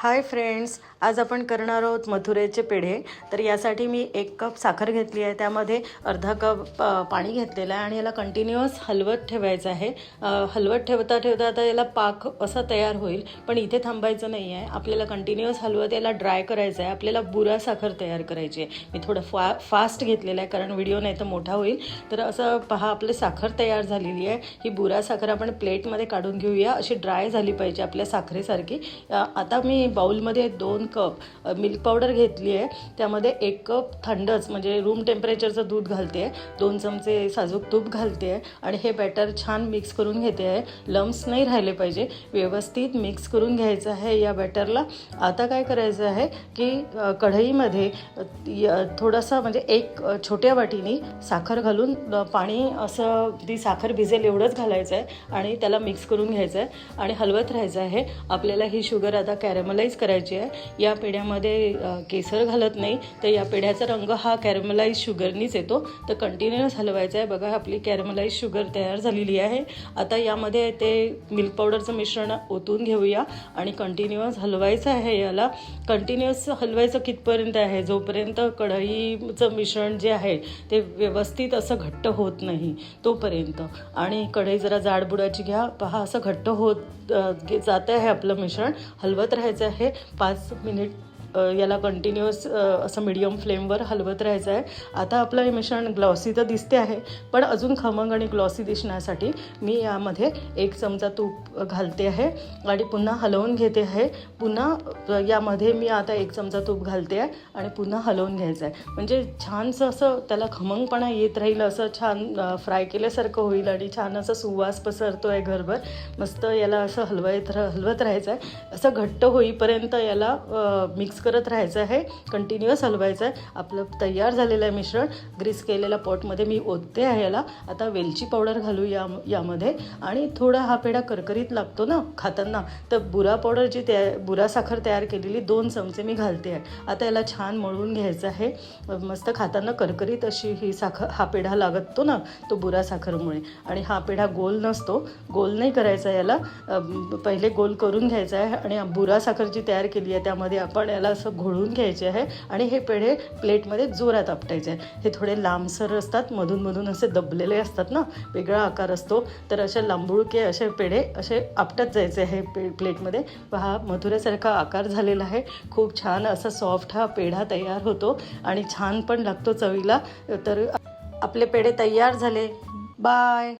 Hi friends आज आपण करणार आहोत मथुरेचे पेढे. तर यासाठी मी एक कप साखर घेतली आहे. त्यामध्ये अर्धा कप प- पाणी घेतलेलं आहे आणि याला कंटिन्युअस हलवत ठेवायचं आहे. हलवत ठेवता ठेवता आता याला पाक असा तयार होईल पण इथे थांबायचं नाही आहे. आपल्याला कंटिन्युअस हलवत याला ड्राय करायचं आहे. आपल्याला बुरा साखर तयार करायची आहे. मी थोडं फा फास्ट घेतलेलं आहे कारण व्हिडिओ नाही तर मोठा होईल. तर असं पहा आपली साखर तयार झालेली आहे. ही बुरा साखर आपण प्लेटमध्ये काढून घेऊया. अशी ड्राय झाली पाहिजे आपल्या साखरेसारखी. आता मी बाउलमध्ये दोन कप मिल्क पावडर घेतली आहे. त्यामध्ये एक कप थंडच म्हणजे रूम टेम्परेचरचं दूध घालते. आहे दोन चमचे साजूक तूप घालते. आहे आणि हे बॅटर छान मिक्स करून घेते आहे. लम्स नाही राहिले पाहिजे. व्यवस्थित मिक्स करून घ्यायचं आहे या बॅटरला. आता काय करायचं आहे की कढईमध्ये थोडासा म्हणजे एक छोट्या वाटीने साखर घालून पाणी असं ती साखर भिजेल एवढंच घालायचं आहे. आणि त्याला मिक्स करून घ्यायचं आहे. आणि हलवत राहायचं आहे. आपल्याला ही शुगर आता कॅरेमल कॅरमलाइज करायची आहे. या पेढ्यामध्ये केसर घालत नाही. तर या पेढ्याचा रंग हा कॅरमलाइज शुगरनीच येतो. तर कंटिन्युअस हलवायचा आहे. बघा आपली कॅरमलाइज शुगर तयार झालेली आहे. आता यामध्ये ते मिल्क पावडरचं मिश्रण ओतून घेऊया आणि कंटिन्युअस हलवायचं आहे याला. कंटिन्युअस हलवायचं कितपर्यंत आहे? जोपर्यंत कढईचं मिश्रण जे आहे ते व्यवस्थित असं घट्ट होत नाही तोपर्यंत. आणि कढई जरा जाडबुडाची घ्या. पहा असं घट्ट होत जात आहे आपलं मिश्रण. हलवत राहायचं आहे. पाच मिनिट याला कंटिन्युअस असं मिडियम फ्लेमवर हलवत राहायचं आहे. आता आपलं हे मिश्रण ग्लॉसी तर दिसते आहे पण अजून खमंग आणि ग्लॉसी दिसण्यासाठी मी यामध्ये एक चमचा तूप घालते आहे आणि पुन्हा हलवून घेते आहे. पुन्हा यामध्ये मी आता एक चमचा तूप घालते आहे आणि पुन्हा हलवून घ्यायचं आहे. म्हणजे छानसं असं त्याला खमंगपणा येत राहील असं छान फ्राय केल्यासारखं होईल आणि छान असं सुवास पसरतो आहे घरभर. मस्त याला असं हलवायत हलवत राहायचं आहे. असं घट्ट होईपर्यंत याला मिक्स करत राहायचं आहे. कंटिन्युअस हलवायचं आहे. आपलं तयार झालेलं आहे मिश्रण. ग्रीस केलेल्या पॉटमध्ये मी ओतते आहे याला. आता वेलची पावडर घालू या यामध्ये. आणि थोडा हा पेढा करकरीत लागतो ना खाताना. तर बुरा पावडर जी त्या बुरा साखर तयार केलेली दोन चमचे मी घालते आहे. आता याला छान मळून घ्यायचं आहे. मस्त खाताना करकरीत अशी ही साखर हा पेढा लागतो ना तो बुरा साखरमुळे. आणि हा पेढा गोल नसतो. गोल नाही करायचा याला. पहिले गोल करून घ्यायचा आहे. आणि बुरा साखर जी तयार केली आहे त्यामध्ये आपण याला असं घोळून घ्यायचे आहे आणि हे पेढे प्लेटमध्ये जोरात आपटायचे आहे हे थोडे लांबसर असतात मधून मधून असे दबलेले असतात ना वेगळा आकार असतो. तर असे लांबुळके असे पेढे असे आपटत जायचे आहे पे प्लेटमध्ये. हा मधुऱ्यासारखा आकार झालेला आहे. खूप छान असा सॉफ्ट हा पेढा तयार होतो आणि छान पण लागतो चवीला. तर आपले पेढे तयार झाले. बाय!